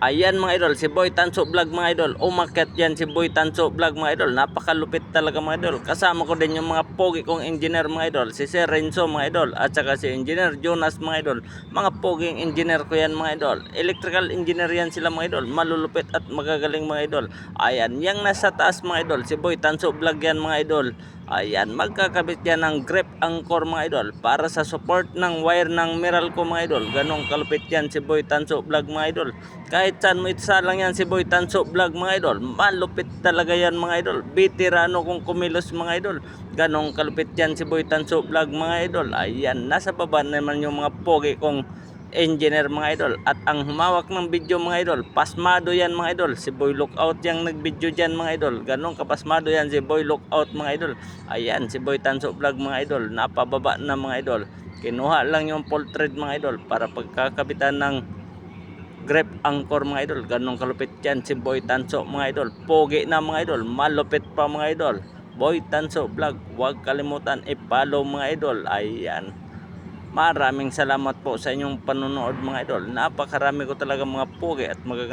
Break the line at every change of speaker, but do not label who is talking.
Ayan mga idol, si Boy Tanso Vlog mga idol. Umakyat yan si Boy Tanso Vlog mga idol. Napakalupit talaga mga idol. Kasama ko din yung mga pogi kong engineer mga idol. Si Sir Renzo mga idol. At saka si Engineer Jonas mga idol. Mga poging engineer ko yan mga idol. Electrical engineer yan sila mga idol. Malulupit at magagaling mga idol. Ayan, yang nasa taas mga idol. Si Boy Tanso Vlog yan mga idol. Ayan, magkakabit yan ng grip anchor mga idol para sa support ng wire ng Meralco mga idol. Ganong kalupit yan si Boy Tanso Vlog mga idol. Kahit saan mo isa lang yan si Boy Tanso Vlog mga idol. Malupit talaga yan mga idol. Veterano kung kumilos mga idol. Ganong kalupit yan si Boy Tanso Vlog mga idol. Ayan, nasa baba naman yung mga pogi kong engineer mga idol at ang humawak ng video mga idol pasmado yan mga idol si Boy Lookout yung nagvideo dyan mga idol ganong kapasmado yan si Boy Lookout mga idol ayan si Boy Tanso Vlog mga idol napababa na mga idol kinuha lang yung full thread mga idol para pagkakabitan ng grip anchor mga idol ganong kalupit yan si Boy Tanso mga idol pogi na mga idol malupit pa mga idol Boy Tanso Vlog huwag kalimutan i-follow mga idol ayan Maraming salamat po sa inyong panonood mga idol. Napakarami ko talaga mga pugi at magaganda.